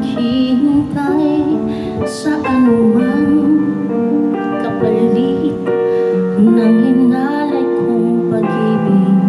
naghihintay sa anumang kapalit ng hinalay kong pag-ibig.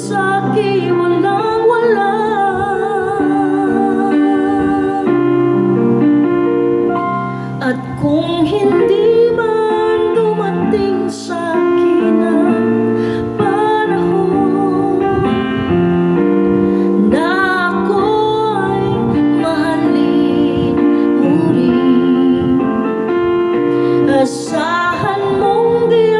sa'kin walang wala. At kung hindi man dumating sa'kin ang panahon Na ako ay mahalin mo rin Asahan mong di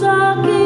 sake